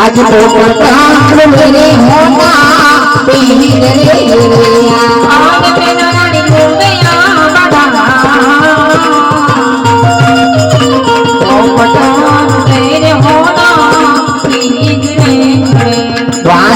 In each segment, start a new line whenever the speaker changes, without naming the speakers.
आज तो पता मेरे होना तेरी गले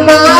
Mama.